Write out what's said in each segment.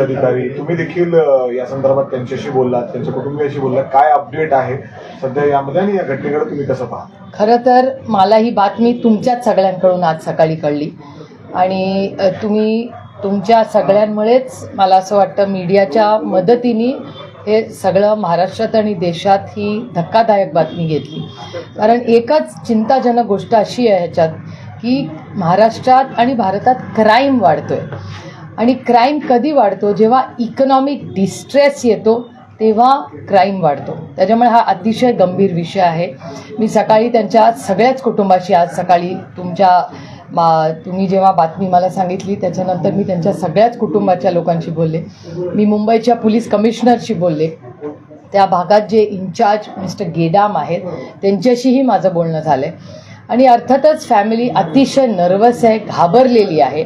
अधिकारी. तुम्ही देखील या संदर्भात त्यांच्याशी बोललात त्यांच्या कुटुंबियाशी बोललात. काय अपडेट आहे? सध्या यामध्ये आणि या घटनेकडे तुम्ही कसं पाहा खरं तर मला ही बातमी तुमच्याच सगळ्यांकडून आज सकाळी कळली. आणि तुम्ही तुमच्या सगळ्यांमुळेच मला असं वाटतं मीडियाच्या मदतीने हे सगळं महाराष्ट्रात आणि देशात ही धक्कादायक बातमी घेतली. कारण एकच चिंताजनक गोष्ट अशी आहे ह्याच्यात की महाराष्ट्रात आणि भारतात क्राईम वाढतो आहे आणि क्राईम कधी वाढतो? जेव्हा इकॉनॉमिक डिस्ट्रेस येतो तेव्हा क्राईम वाढतो. त्याच्यामुळे हा अतिशय गंभीर विषय आहे. मी सकाळी त्यांच्या सगळ्याच कुटुंबाशी आज सकाळी तुमच्या मा तुम्ही जेव्हा बातमी मला सांगितली त्याच्यानंतर मी त्यांच्या सगळ्याच कुटुंबाच्या लोकांशी बोलले. मी मुंबईच्या पोलीस कमिशनरशी बोलले. त्या भागात जे इन्चार्ज मिस्टर गेडाम आहेत त्यांच्याशीही माझं बोलणं झालं आहे आणि अर्थातच फॅमिली अतिशय नर्वस आहे घाबरलेली आहे.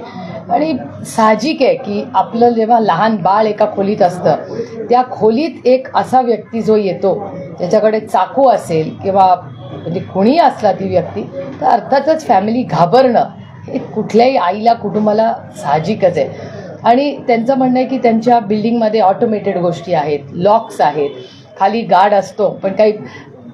आणि साहजिक आहे की आपलं जेव्हा लहान बाळ एका खोलीत असतं त्या खोलीत एक असा व्यक्ती जो येतो त्याच्याकडे चाकू असेल किंवा म्हणजे कुणीही असला ती व्यक्ती तर अर्थातच फॅमिली घाबरणं हे कुठल्याही आईला कुटुंबाला साहजिकच आहे. आणि त्यांचं म्हणणं आहे की त्यांच्या बिल्डिंगमध्ये ऑटोमेटेड गोष्टी आहेत लॉक्स आहेत खाली गार्ड असतो पण काही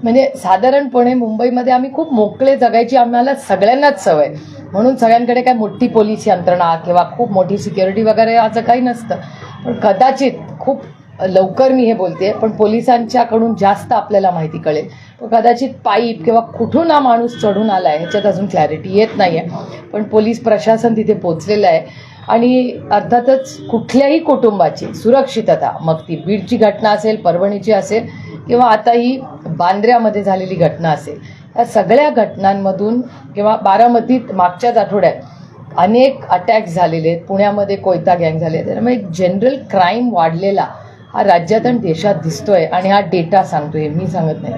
म्हणजे साधारणपणे मुंबईमध्ये आम्ही खूप मोकळे जगायची आम्हाला सगळ्यांनाच सवय म्हणून सगळ्यांकडे काय मोठी पोलीस यंत्रणा किंवा खूप मोठी सिक्युरिटी वगैरे असं काही नसतं. पण कदाचित खूप लवकर मी हे बोलते पण पोलिसांच्याकडून जास्त आपल्याला माहिती कळेल. पण कदाचित पाईप किंवा कुठून हा माणूस चढून आला आहे ह्याच्यात अजून क्लॅरिटी येत नाही आहे पण पोलीस प्रशासन तिथे पोचलेलं आहे. आणि अर्थातच कुठल्याही कुटुंबाची सुरक्षितता मग ती बीडची घटना असेल परभणीची असेल किंवा आता ही बांद्र्यामध्ये झालेली घटना असेल या सगळ्या घटनांमधून किंवा बारामतीत मागच्याच आठवड्यात अनेक अटॅक्स झालेले आहेत. पुण्यामध्ये कोयता गँग झाले. त्यामुळे जनरल क्राईम वाढलेला हा राज्यात आणि देशात दिसतोय आणि हा डेटा सांगतोय. मी सांगत नाही.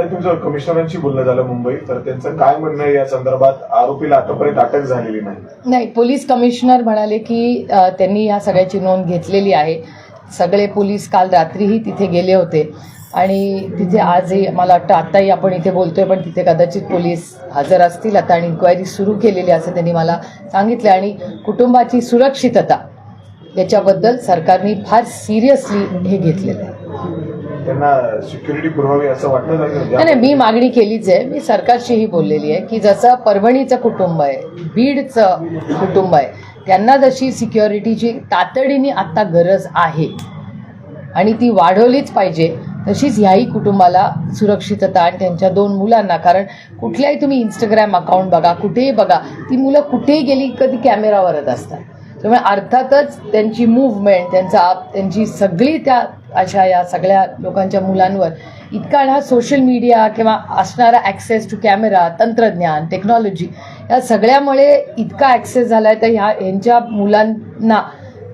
तुमचं कमिशनरांशी बोलणं झालं मुंबई. तर त्यांचं काय म्हणणं आहे या संदर्भात? आरोपीला आतापर्यंत अटक झालेली नाही. नाही पोलीस कमिशनर म्हणाले की त्यांनी ह्या सगळ्याची नोंद घेतलेली आहे. सगळे पोलीस काल रात्रीही तिथे गेले होते. आणि तिथे आजही मला वाटतं आत्ताही आपण इथे बोलतोय पण तिथे कदाचित पोलीस हजर असतील. आता आणि इन्क्वायरी सुरू केलेली असं त्यांनी मला सांगितलं आणि कुटुंबाची सुरक्षितता याच्याबद्दल सरकारने फार सिरियसली हे घेतलेलं आहे. त्यांना सिक्युरिटी पुरवावी असं वाटलं नाही नाही मी मागणी केलीच आहे. मी सरकारशीही बोललेली आहे की जसं परभणीचं कुटुंब आहे बीडचं कुटुंब आहे त्यांना जशी सिक्युरिटीची तातडीने आत्ता गरज आहे आणि ती वाढवलीच पाहिजे तशीच ह्याही कुटुंबाला सुरक्षितता आणि त्यांच्या दोन मुलांना. कारण कुठल्याही तुम्ही इंस्टाग्राम अकाउंट बघा कुठेही बघा ती मुलं कुठेही गेली कधी कॅमेरावरच असतात. त्यामुळे अर्थातच त्यांची मूवमेंट त्यांचा त्यांची सगळी त्या अशा या सगळ्या लोकांच्या मुलांवर इतका हा सोशल मीडिया किंवा असणारा ॲक्सेस टू कॅमेरा तंत्रज्ञान टेक्नॉलॉजी या सगळ्यामुळे इतका ॲक्सेस झाला आहे तर ह्या ह्यांच्या मुलांना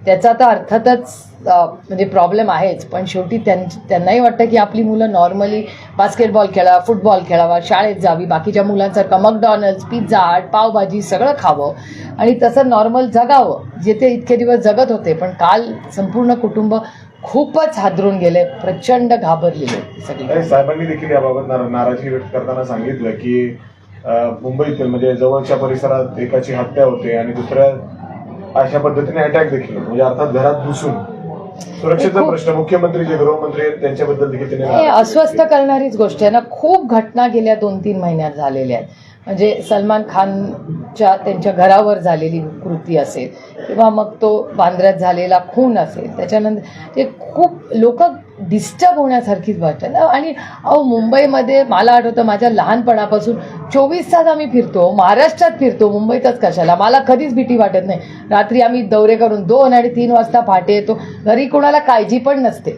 त्याचा तर अर्थातच म्हणजे प्रॉब्लेम आहेच. पण शेवटी त्यां त्यांनाही वाटतं की आपली मुलं नॉर्मली बास्केटबॉल खेळा फुटबॉल खेळावा शाळेत जावी बाकीच्या मुलांसारखं मकडॉनल्ड्स पिझ्झा हट पावभाजी सगळं खावं. आणि तसं नॉर्मल जगावं. जे ते इतके दिवस जगत होते पण काल संपूर्ण कुटुंब खूपच हादरून गेले प्रचंड घाबरलेले सगळे. साहेबांनी देखील याबाबत नाराजी व्यक्त करताना सांगितलं की मुंबईतील म्हणजे जवळच्या परिसरात एकाची हत्या होते आणि दुसऱ्या अशा पद्धतीने अटॅक देखील होतो. म्हणजे अर्थात घरात घुसून. सुरक्षेचा प्रश्न मुख्यमंत्री जे गृहमंत्री आहेत त्यांच्याबद्दल देखील त्यांनी हे अस्वस्थ करणारीच गोष्ट आहे ना. खूप घटना गेल्या दोन तीन महिन्यात झालेल्या आहेत. म्हणजे सलमान खानच्या त्यांच्या घरावर झालेली कृती असेल किंवा मग तो बांद्र्यात झालेला खून असेल त्याच्यानंतर ते खूप लोक डिस्टर्ब होण्यासारखीच वाटतं ना आणि अहो मुंबईमध्ये मला आठवतं माझ्या लहानपणापासून चोवीस तास आम्ही फिरतो महाराष्ट्रात फिरतो मुंबईतच कशाला? मला कधीच भीती वाटत नाही. रात्री आम्ही दौरे करून दोन आणि तीन वाजता पहाटे येतो. घरी कोणाला काळजी पण नसते.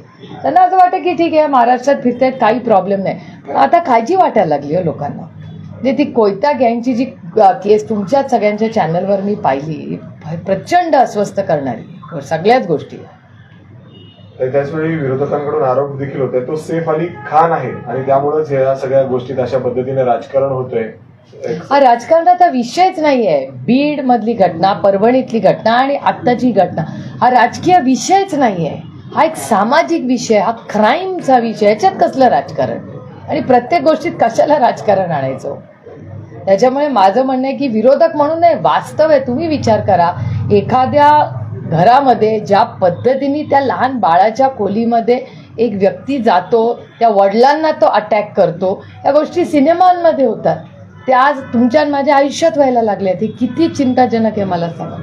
त्यांना असं वाटतं की ठीक आहे महाराष्ट्रात फिरतायत काही प्रॉब्लेम नाही. पण आता काळजी वाटायला लागली हो लोकांना. म्हणजे ती कोयता गँगची जी केस तुमच्याच सगळ्यांच्या चॅनलवर मी पाहिली प्रचंड अस्वस्थ करणारी सगळ्याच गोष्टी. तर त्याचवेळी विरोधकांकडून आरोप देखील होते तो सेफ अली खान आहे आणि त्यामुळेच या सगळ्या गोष्टीत अशा पद्धतीने राजकारण होतंय हा राजकारणाचा विषयच नाही आहे बीड मधली घटना परभणीतली घटना आणि आत्ताची घटना हा राजकीय विषयच नाही आहे हा एक सामाजिक विषय हा क्राईमचा विषय याच्यात कसलं राजकारण? आणि प्रत्येक गोष्टीत कशाला राजकारण आणायचं? त्याच्यामुळे माझं म्हणणं आहे की विरोधक म्हणून नाही वास्तव आहे तुम्ही विचार करा. एखाद्या घरामध्ये ज्या पद्धतीने त्या लहान बाळाच्या खोलीमध्ये एक व्यक्ती जातो त्या वडिलांना तो अटॅक करतो या गोष्टी सिनेमांमध्ये होतात. त्या आज तुमच्या माझ्या आयुष्यात व्हायला लागल्या हे किती चिंताजनक आहे मला सांगा.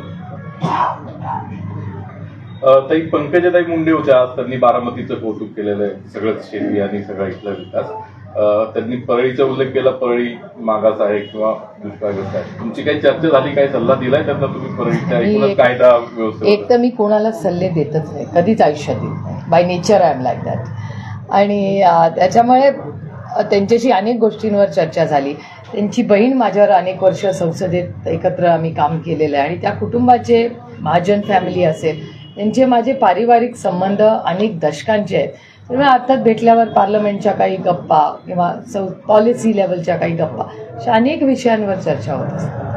ताई पंकजाताई मुंडे होत्या आज. त्यांनी बारामतीचं कौतुक केलेलं आहे. सगळंच शेती आणि सगळा इथला विकास. त्यांनी परळीचा उल्लेख केला परळी मागास आहे किंवा दुष्काळग्रस्त आहे. तुमची काही चर्चा झाली काही सल्ला दिलाय त्यांना तुम्ही परळीच्या एकूणच कायदा व्यवस्था एक तर मी कोणाला सल्ले देतच नाही कधीच आयुष्यात येत नाही. By nature I am like that आणि त्याच्यामुळे त्यांच्याशी अनेक गोष्टींवर चर्चा झाली. त्यांची बहीण माझ्यावर अनेक वर्ष संसदेत एकत्र आम्ही काम केलेलं आहे आणि त्या कुटुंबाचे महाजन फॅमिली असेल त्यांचे माझे पारिवारिक संबंध अनेक दशकांचे आहेत. त्यामुळे अर्थात भेटल्यावर पार्लमेंटच्या काही गप्पा किंवा सौ पॉलिसी लेवलच्या काही गप्पा अशा अनेक विषयांवर चर्चा होत असतात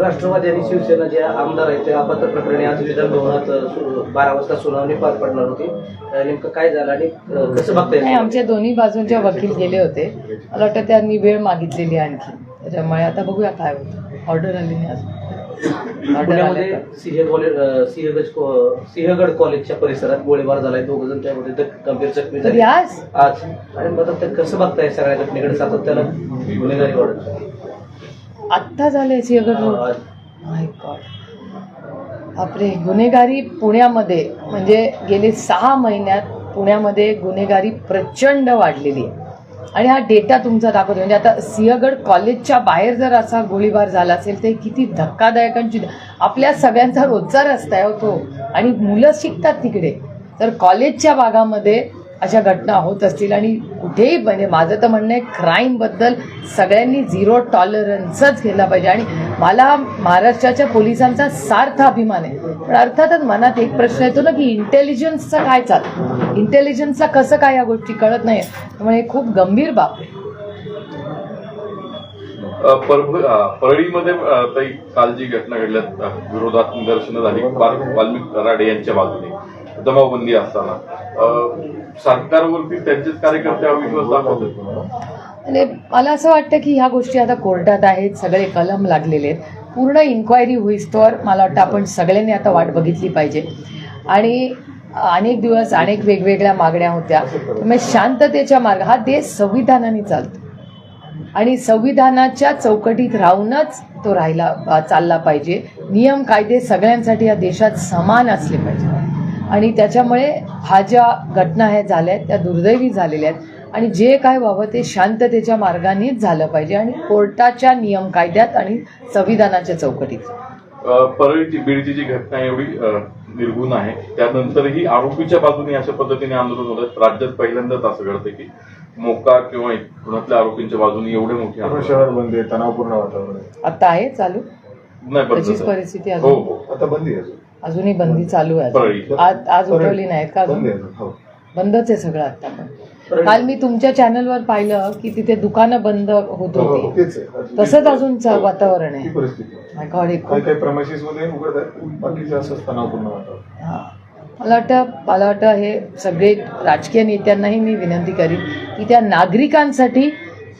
राष्ट्रवादी आणि शिवसेना जे आमदार आहेत ते अपात्र प्रकरणी आज विधान भवनात अ, सु- बारा वाजता सुनावणी पार पडणार होती. नेमकं काय झालं आणि कसं बघताय? आमच्या दोन्ही बाजूंच्या वकील गेले होते. मला वाटतं त्यांनी वेळ मागितलेली आणखी. त्याच्यामुळे आता बघूया काय होतं. ऑर्डर आली नाही अजून. पुण्यामध्ये सिंह कॉलेज सिंहगड सिंहगड कॉलेजच्या परिसरात गोळीबार झालाय. दोघ जण त्यामध्ये गंभीर जखमी झाले. आज? आणि मग ते कसं बघताय सगळ्या घटनेकडे सातत्यानं? गुन्हेगारी वाढत आत्ता झाले सिंहगड रोड. आज. माय गॉड बापरे गुन्हेगारी पुण्यामध्ये म्हणजे गेले सहा महिन्यात पुण्यामध्ये गुन्हेगारी प्रचंड वाढलेली आहे. आणि हा डेटा तुमचा दाखवतो. म्हणजे आता सिंहगड कॉलेजच्या बाहेर जर असा गोळीबार झाला असेल तर किती धक्कादायक आणि आपल्या सगळ्यांचा रोजचा रस्ता आहे हो तो. आणि मुलं शिकतात तिकडे. तर कॉलेजच्या भागामध्ये अशा घटना होत असतील. आणि कुठेही म्हणजे माझं तर म्हणणं आहे क्राईमबद्दल सगळ्यांनी झिरो टॉलरन्सच केला पाहिजे. आणि मला महाराष्ट्राच्या पोलिसांचा सार्थ अभिमान आहे. पण अर्थातच मनात एक प्रश्न येतो ना की इंटेलिजन्सचा काय चाल? इंटेलिजन्सला कसं काय या गोष्टी कळत नाही त्यामुळे हे खूप गंभीर बाब आहे. परळीमध्ये काल जी घटना घडल्या विरोधात निदर्शनं झाली वाल्मिक कराडे यांच्या बाजूने. जमावबंदी असताना. सरकारवरती त्यांचेच कार्यकर्ते अविश्वास दाखवतात आणि मला असं वाटतं की ह्या गोष्टी आता कोर्टात आहेत सगळे कलम लागलेले आहेत. पूर्ण इन्क्वायरी होईस्तोवर मला वाटतं आपण सगळ्यांनी आता वाट बघितली पाहिजे. आणि अनेक दिवस अनेक वेगवेगळ्या मागण्या होत्या. त्यामुळे शांततेच्या मार्ग हा देश संविधानाने चालतो. आणि संविधानाच्या चौकटीत राहूनच तो राहिला चालला पाहिजे. नियम कायदे सगळ्यांसाठी या देशात समान असले पाहिजे आणि त्याच्यामुळे ह्या ज्या घटना ह्या झाल्या आहेत त्या दुर्दैवी झालेल्या आहेत. आणि जे काय व्हावं ते शांततेच्या मार्गानेच झालं पाहिजे आणि कोर्टाच्या नियम कायद्यात आणि संविधानाच्या चौकटीत. परळीची बीडची जी घटना एवढी निर्गुण आहे. त्यानंतरही आरोपीच्या बाजूने अशा पद्धतीने आंदोलन होत आहे राज्यात पहिल्यांदाच असं घडतं की मोका किंवा पुण्यातल्या आरोपींच्या बाजूने एवढे मोठे शहर बंदी आहे तणावपूर्ण वातावरण आता आहे चालू? नाही. परिस्थिती हो हो. आता बंदी आहे अजून. अजूनही बंदी चालू आहे. आज आज उठवली नाहीत का बंदी अजून हो. बंदच आहे सगळं आता पण. काल मी तुमच्या चॅनलवर पाहिलं की तिथे दुकानं बंद होत हो, हो, होती. तसंच अजून वातावरण आहे. मला वाटतं मला वाटतं हे सगळे राजकीय नेत्यांनाही मी विनंती करीन की त्या नागरिकांसाठी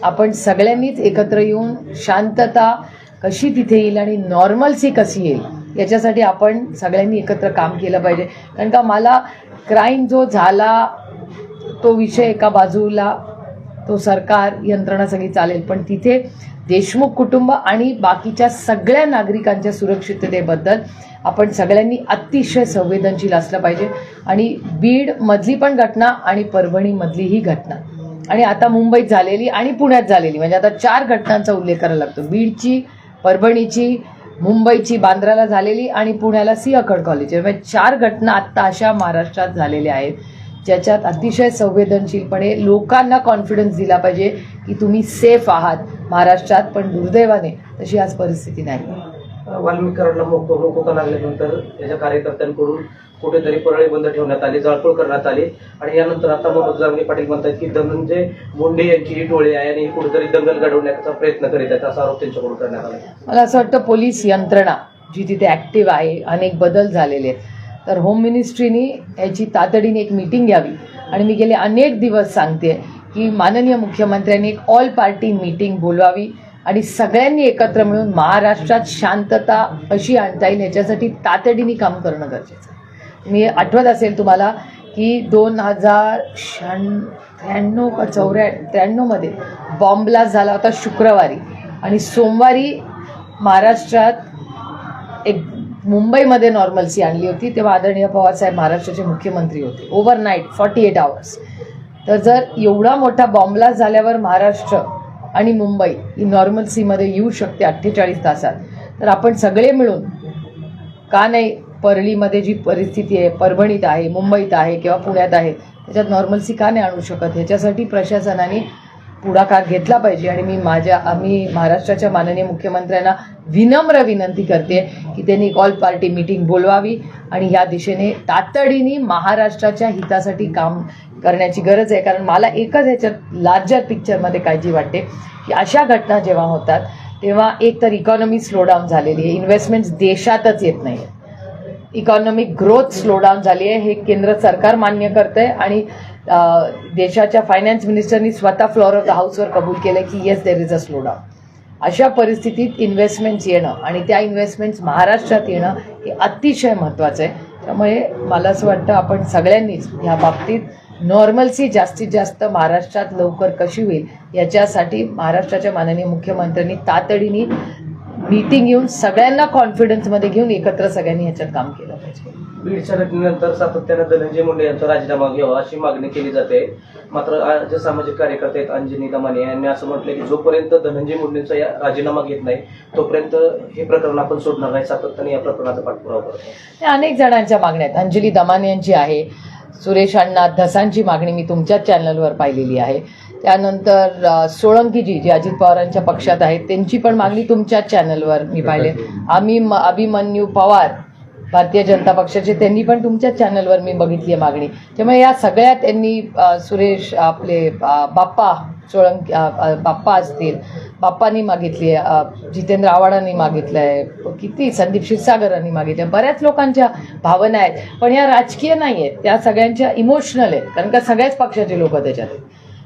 आपण सगळ्यांनीच एकत्र येऊन शांतता कशी तिथे येईल आणि नॉर्मलसी कशी येईल याच्यासाठी आपण सगळ्यांनी एकत्र काम केलं पाहिजे. कारण का मला क्राईम जो झाला तो विषय एका बाजूला तो सरकार यंत्रणा सगळी चालेल. पण तिथे देशमुख कुटुंब आणि बाकीच्या सगळ्या नागरिकांच्या सुरक्षिततेबद्दल आपण सगळ्यांनी अतिशय संवेदनशील असलं पाहिजे. आणि बीड मधली पण घटना आणि परभणीमधली ही घटना. आणि आता मुंबईत झालेली आणि पुण्यात झालेली. म्हणजे आता चार घटनांचा उल्लेख करायला लागतो. बीडची परभणीची मुंबईची बांद्राला झालेली आणि पुण्याला सिंहगड कॉलेज म्हणजे चार घटना आत्ता अशा महाराष्ट्रात झालेल्या आहेत ज्याच्यात अतिशय संवेदनशीलपणे लोकांना कॉन्फिडन्स दिला पाहिजे की तुम्ही सेफ आहात महाराष्ट्रात पण दुर्दैवाने तशी आज परिस्थिती नाही. वाल्मिक कराडला मोको मोकोका लागल्यानंतर त्याच्या कार्यकर्त्यांकडून कुठेतरी परळी बंद ठेवण्यात आली जाळपोळ करण्यात आली. आणि यानंतर आता मनोज जांगे पाटील म्हणतात की धनंजय म्हणजे मुंडे यांची ही टोळी आहे आणि कुठेतरी दंगल घडवण्याचा प्रयत्न करीत आहेत असा आरोप त्यांच्याकडून करण्यात आला. मला असं वाटतं पोलीस यंत्रणा जी तिथे ॲक्टिव्ह आहे अनेक बदल झालेले आहेत. तर होम मिनिस्ट्रीनी याची तातडीने एक मीटिंग घ्यावी. आणि मी गेले अनेक दिवस सांगते की माननीय मुख्यमंत्र्यांनी एक ऑल पार्टी मीटिंग बोलवावी. आणि सगळ्यांनी एकत्र मिळून महाराष्ट्रात शांतता अशी आणता येईल याच्यासाठी तातडीने काम करणं गरजेचं आहे. मी आठवत असेल तुम्हाला की दोन हजार शहाण्णव त्र्याण्णव का चौऱ्या त्र्याण्णवमध्ये बॉम्ब झाला होता शुक्रवारी. आणि सोमवारी महाराष्ट्रात एक मुंबईमध्ये नॉर्मलसी आणली होती तेव्हा आदरणीय पवारसाहेब महाराष्ट्राचे मुख्यमंत्री होते. ओव्हरनाईट फॉर्टी एट आवर्स तर जर एवढा मोठा बॉम्ब झाल्यावर महाराष्ट्र आणि मुंबई ही नॉर्मल्सीमध्ये येऊ शकते अठ्ठेचाळीस तासात. तर आपण सगळे मिळून का नाही परळीमध्ये जी परिस्थिती आहे परभणीत आहे मुंबईत आहे किंवा पुण्यात आहे त्याच्यात नॉर्मलसी का नाही आणू शकत. ह्याच्यासाठी प्रशासनाने पुढाकार घेतला पाहिजे आणि मी माझ्या आम्ही महाराष्ट्राच्या माननीय मुख्यमंत्र्यांना विनम्र विनंती करते की त्यांनी ऑल पार्टी मीटिंग बोलवावी आणि या दिशेने तातडीने महाराष्ट्राच्या हितासाठी काम करण्याची गरज आहे. कारण मला एकच ह्याच्यात लार्जर पिक्चरमध्ये काळजी वाटते की अशा घटना जेव्हा होतात तेव्हा एक तर इकॉनॉमी स्लोडाऊन झालेली आहे. इन्व्हेस्टमेंट्स देशातच येत नाही इकॉनॉमिक ग्रोथ स्लोडाऊन झाली आहे हे केंद्र सरकार मान्य करतंय. आणि देशाच्या फायनान्स मिनिस्टरनी स्वतः फ्लोअर ऑफ द हाऊसवर कबूल केलं की yes there is a slowdown अशा परिस्थितीत इन्व्हेस्टमेंट्स येणं आणि त्या इन्व्हेस्टमेंट्स महाराष्ट्रात येणं हे अतिशय महत्त्वाचं आहे. त्यामुळे मला असं वाटतं आपण सगळ्यांनीच ह्या बाबतीत नॉर्मलसी जास्तीत जास्त महाराष्ट्रात लवकर कशी होईल याच्यासाठी महाराष्ट्राच्या माननीय मुख्यमंत्र्यांनी तातडीने मीटिंग घेऊन सगळ्यांना कॉन्फिडन्समध्ये घेऊन एकत्र सगळ्यांनी ह्याच्यात काम केलं पाहिजे. बीडच्या घटनेनंतर सातत्यानं धनंजय मुंडे यांचा राजीनामा घ्यावा अशी मागणी केली जाते. मात्र आ- जे सामाजिक कार्यकर्ते आहेत अंजनी दमाने यांनी असं म्हटलं की जोपर्यंत धनंजय मुंडेंचा या राजीनामा घेत नाही तोपर्यंत हे प्रकरण आपण सोडणार नाही. सातत्याने या प्रकरणाचा पाठपुरावा करतो. या अनेक जणांच्या मागण्या आहेत. अंजली दमाने यांची आहे सुरेश अण्णा धसांची मागणी मी तुमच्याच चॅनलवर पाहिलेली आहे. त्यानंतर सोळंकीजी जी अजित पवारांच्या पक्षात आहेत त्यांची पण मागणी तुमच्याच चॅनलवर मी पाहिले. आम्ही अभिमन्यू पवार भारतीय जनता पक्षाचे त्यांनी पण तुमच्याच चॅनलवर मी बघितली आहे मागणी. त्यामुळे या सगळ्या त्यांनी सुरेश आपले बाप्पा सोळंकी बाप्पा असतील बाप्पांनी मागितली आहे जितेंद्र आव्हाडांनी मागितलं आहे किती संदीप क्षीरसागरांनी मागितलं आहे बऱ्याच लोकांच्या भावना आहेत पण या राजकीय नाही आहेत त्या सगळ्यांच्या इमोशनल आहेत कारण का सगळ्याच पक्षाचे लोक त्याच्यात आहेत.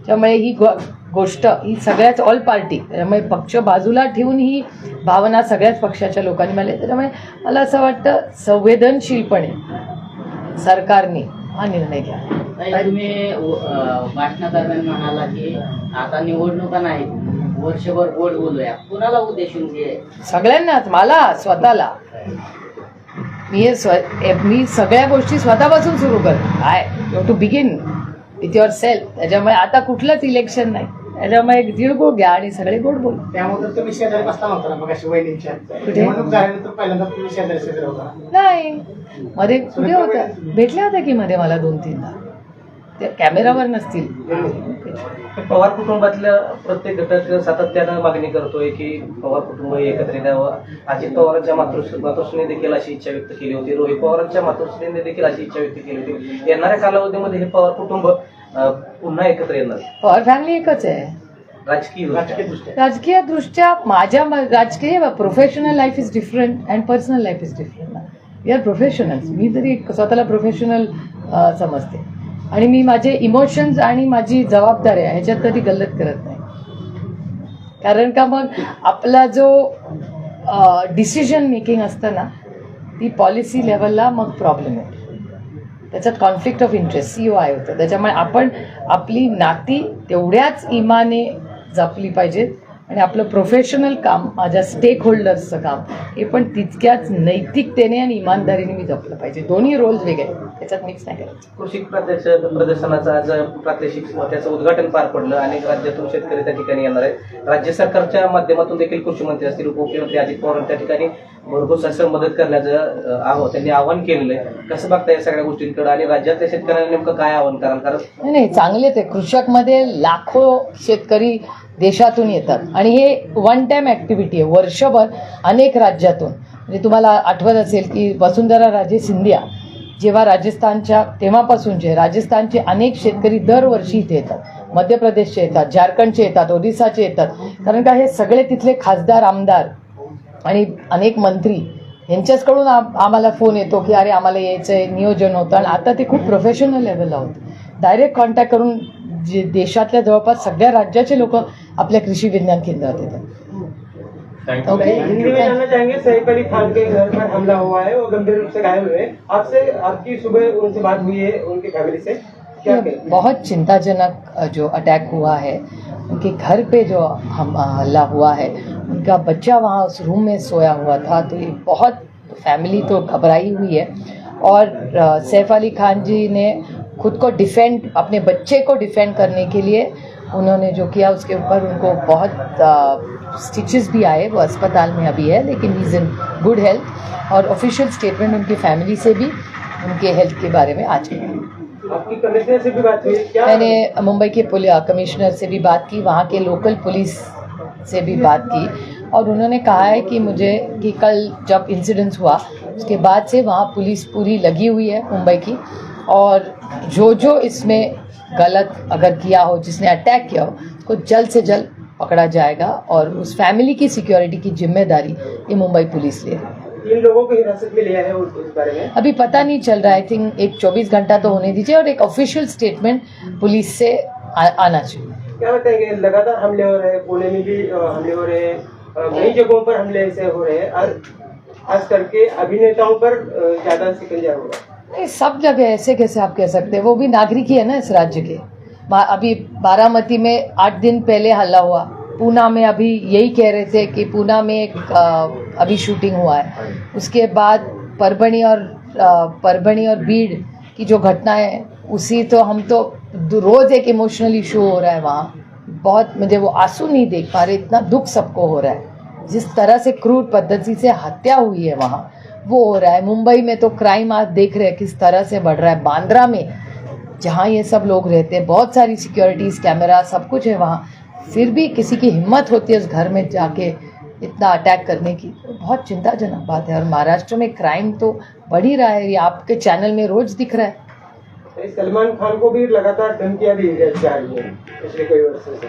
त्यामुळे ही गो गोष्ट ही सगळ्याच ऑल पार्टी त्यामुळे पक्ष बाजूला ठेवून ही भावना सगळ्याच पक्षाच्या लोकांनी मांडली. त्यामुळे मला असं वाटतं संवेदनशीलपणे सरकारने हा निर्णय घ्या. तुम्ही भाषणादरम्यान म्हणाला की आता निवडणुका नाहीत. वर्षभर गोड बोलूया. कुणाला उद्देशून घे? सगळ्यांनाच मला स्वतःला. मी हे स्व मी सगळ्या गोष्टी स्वतःपासून सुरू करते. काय? You to begin with yourself त्याच्यामुळे आता कुठलंच इलेक्शन नाही. त्याच्यामुळे एक तिळगुळ घ्या आणि सगळे गोड बोल. त्यामुळे तुम्ही शेजारी बसता नव्हता ना मग अशी वहिनीच्या. कुठे? निवडणूक झाल्यानंतर पहिल्यांदा तुम्ही शेजारी शेजारी होता. नाही. मध्ये कुठे होत्या भेटल्या होत्या की मध्ये मला दोन तीनदा त्या कॅमेरावर नसतील. पवार कुटुंबातल्या प्रत्येक घटक सातत्यानं मागणी करतोय की पवार कुटुंब एकत्रित यावं. अजित पवारांच्या मातृ मातोश्रीने देखील अशी इच्छा व्यक्त केली होती. रोहित पवारांच्या मातोश्रीने देखील अशी इच्छा व्यक्त केली होती. येणाऱ्या कालावधीमध्ये हे पवार कुटुंब पुन्हा एकत्र येणार. पवार फॅमिली एकच आहे. राजकीय राजकीय दृष्ट्या. दृष्ट्या राजकीय दृष्ट्या माझ्या म- राजकीय professional life is different and personal life is different we are professionals मी तरी स्वतःला प्रोफेशनल समजते. आणि मी माझे इमोशन्स आणि माझी जबाबदारी आहे ह्याच्यात कधी गल्लत करत नाही. कारण का मग आपला जो डिसिजन मेकिंग असतं ना ती पॉलिसी लेवलला मग प्रॉब्लेम येतो. त्याच्यात conflict of interest C O I होतं. त्याच्यामुळे आपण आपली नाती तेवढ्याच इमाने जपली पाहिजेत. आणि आपलं प्रोफेशनल काम माझ्या स्टेक होल्डर्सचं काम हे पण तितक्याच नैतिकतेने आणि इमानदारीने मी जपलं पाहिजे. दोन्ही रोल्स वेगळे आहेत. त्याच्यात मिक्स नाही करायचं. कृषी प्रात्यक्षिक प्रदर्शनाचं आज प्रात्यक्षिक त्याचं उद्घाटन पार पडलं. अनेक राज्यातून शेतकरी त्या ठिकाणी येणार आहेत. राज्य सरकारच्या माध्यमातून देखील कृषी मंत्री असतील उपमुख्यमंत्री अजित पवार त्या ठिकाणी भरघोस असं मदत करण्याचं अं, आहो त्यांनी आवाहन केलेलं आहे. कसं बघता या सगळ्या गोष्टींकडे? आणि राज्यातल्या शेतकऱ्यांना नेमकं काय आवाहन कराल? कारण नाही नाही चांगलेच आहे कृषकमध्ये लाखो शेतकरी देशातून येतात. आणि हे वन टाईम ॲक्टिव्हिटी आहे. वर्षभर अनेक राज्यातून. म्हणजे तुम्हाला आठवत असेल की वसुंधरा राजे सिंधिया जेव्हा राजस्थानच्या तेव्हापासूनचे राजस्थानचे अनेक शेतकरी दरवर्षी इथे येतात. मध्य प्रदेशचे येतात झारखंडचे येतात ओडिसाचे येतात. कारण का हे सगळे तिथले खासदार आमदार आणि अनेक मंत्री यांच्याचकडून आम- आम्हाला फोन येतो की अरे आम्हाला यायचं आहे नियोजन होतं. आणि आता ते खूप प्रोफेशनल लेवलला होतं. डायरेक्ट कॉन्टॅक्ट करून जे देशातल्या जवळपास सगळ्या राज्याचे लोक आपल्या कृषी विज्ञान केंद्रात येतात. ओके हिंदी में जानना चाहेंगे सैफ अली खान के घर पर हमला हुआ है वो गंभीर रूप से घायल हुए। आपसे आपकी सुबह उनसे बात हुई है उनकी फैमिली से. क्या ये कहते बहुत चिंताजनक जो अटैक हुआ है उनके घर पे जो हम हमला हुआ है उनका बच्चा वहाँ उस रूम में सोया हुआ था तो ये बहुत फैमिली तो घबराई हुई है। और सैफ अली खान जी ने खुद को डिफेंड अपने बच्चे को डिफेंड करने के लिए उन्होंने जो किया उसके ऊपर उनको बहुत स्टिचेस भी आए वो अस्पताल में अभी है लेकिन इज़ इन गुड हेल्थ और ऑफिशियल स्टेटमेंट उनकी फैमिली से भी उनके हेल्थ के बारे में आ चुका है आपकी कमिश्नर से भी बात हुई क्या? मैंने मुंबई के पुलिस कमिश्नर से भी बात की वहाँ के लोकल पुलिस से भी बात की और उन्होंने कहा है कि मुझे कि कल जब इंसिडेंस हुआ उसके बाद से वहाँ पुलिस पूरी लगी हुई है मुंबई की। और जो जो इसमें गलत अगर किया हो जिसने अटैक किया हो उसको जल्द से जल्द पकड़ा जाएगा और उस फैमिली की सिक्योरिटी की ज़िम्मेदारी ये मुंबई पुलिस ले रही है। तीन लोगों को हिरासत में लिया है उस, बारे में? अभी पता नहीं चल रहा है। आई थिंक एक 24 घंटा तो होने दीजिए और एक ऑफिशियल स्टेटमेंट पुलिस से आ, आना चाहिए। क्या बताएँगे लगातार हमले हो रहे हैं पुणे में भी हमले हो रहे हैं कई जगहों पर हमले ऐसे हो रहे हैं और खास करके अभिनेताओं पर ज़्यादा सिकंजा हो रहा है। नहीं, सब जगह ऐसे कैसे आप कह सकते हैं? वो भी नागरिक ही है ना इस राज्य के। अभी बारामती में आठ दिन पहले हल्ला हुआ। पूना में अभी यही कह रहे थे कि पूना में एक अभी शूटिंग हुआ है। उसके बाद परभणी और परभणी और बीड़ की जो घटना है, उसी तो हम तो रोज एक इमोशनल इशू हो रहा है वहाँ। बहुत मुझे वो आँसू नहीं देख पा रहे, इतना दुख सबको हो रहा है। जिस तरह से क्रूर पद्धति से हत्या हुई है वहाँ वो हो रहा है। मुंबई में तो क्राइम आप देख रहे हैं किस तरह से बढ़ रहा है। बांद्रा में जहाँ ये सब लोग रहते हैं बहुत सारी सिक्योरिटीज कैमरा सब कुछ है वहाँ। फिर भी किसी की हिम्मत होती है उस घर में जाके इतना अटैक करने की। तो बहुत चिंताजनक बात है। और महाराष्ट्र में क्राइम तो बढ़ ही रहा है। ये आपके चैनल में रोज दिख रहा है। तो सलमान खान को भी लगातार धमकियाँ दी जा रही है पिछले कई वर्षों से।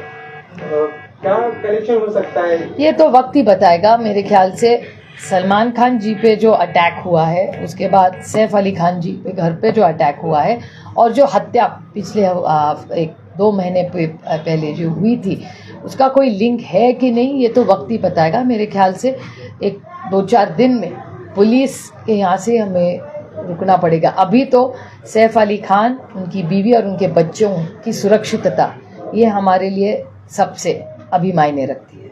क्या कनेक्शन हो सकता है? ये तो वक्त ही बताएगा मेरे ख्याल से। सलमान खान जी पे जो अटैक हुआ है, उसके बाद सैफ अली खान जी पे घर पे जो अटैक हुआ है, और जो हत्या पिछले एक दो महीने पहले जो हुई थी, उसका कोई लिंक है कि नहीं, ये तो वक्त ही बताएगा मेरे ख्याल से। एक दो चार दिन में पुलिस के यहाँ से हमें रुकना पड़ेगा। अभी तो सैफ अली खान, उनकी बीवी और उनके बच्चों की सुरक्षितता, ये हमारे लिए सबसे अभी मायने रखती है।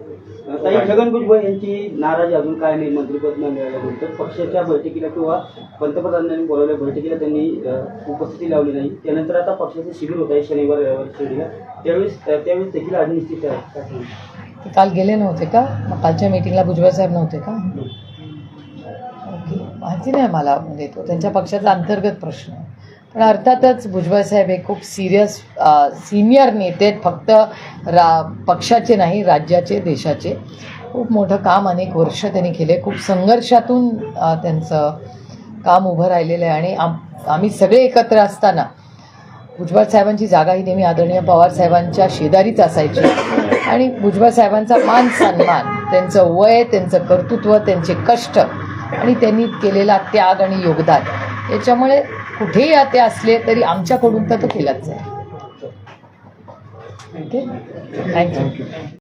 ताई छगन भुजबळ यांची नाराजी अजून काय नाही मंत्रिपद न मिळाल्यानंतर पक्षाच्या बैठकीला किंवा पंतप्रधानांनी बोलावल्या बैठकीला त्यांनी उपस्थिती लावली नाही. त्यानंतर आता पक्षाचं शिबिर होत आहे शनिवार रविवार शिर्डीला त्यावेळेस त्यावेळेस देखील अनिश्चित आहे काल गेले नव्हते का? कालच्या मीटिंगला भुजबळ साहेब नव्हते का? ओके. माहिती नाही मला म्हणजे तो त्यांच्या पक्षाचा अंतर्गत प्रश्न. आहे पण अर्थातच भुजबळ साहेब हे खूप सिरियस सिनियर नेते आहेत. फक्त रा पक्षाचे नाही राज्याचे देशाचे. खूप मोठं काम अनेक वर्ष त्यांनी केले. खूप संघर्षातून त्यांचं काम उभं राहिलेलं आहे. आणि आम आम्ही सगळे एकत्र असताना भुजबळ साहेबांची जागा ही नेहमी आदरणीय पवार साहेबांच्या शेजारीच असायची. आणि भुजबळ साहेबांचा मान सन्मान त्यांचं वय त्यांचं कर्तृत्व त्यांचे कष्ट आणि त्यांनी केलेला त्याग आणि योगदान याच्यामुळे कुठेही ते असले तरी आमच्याकडून तर तो केलाच जाईल. Okay thank you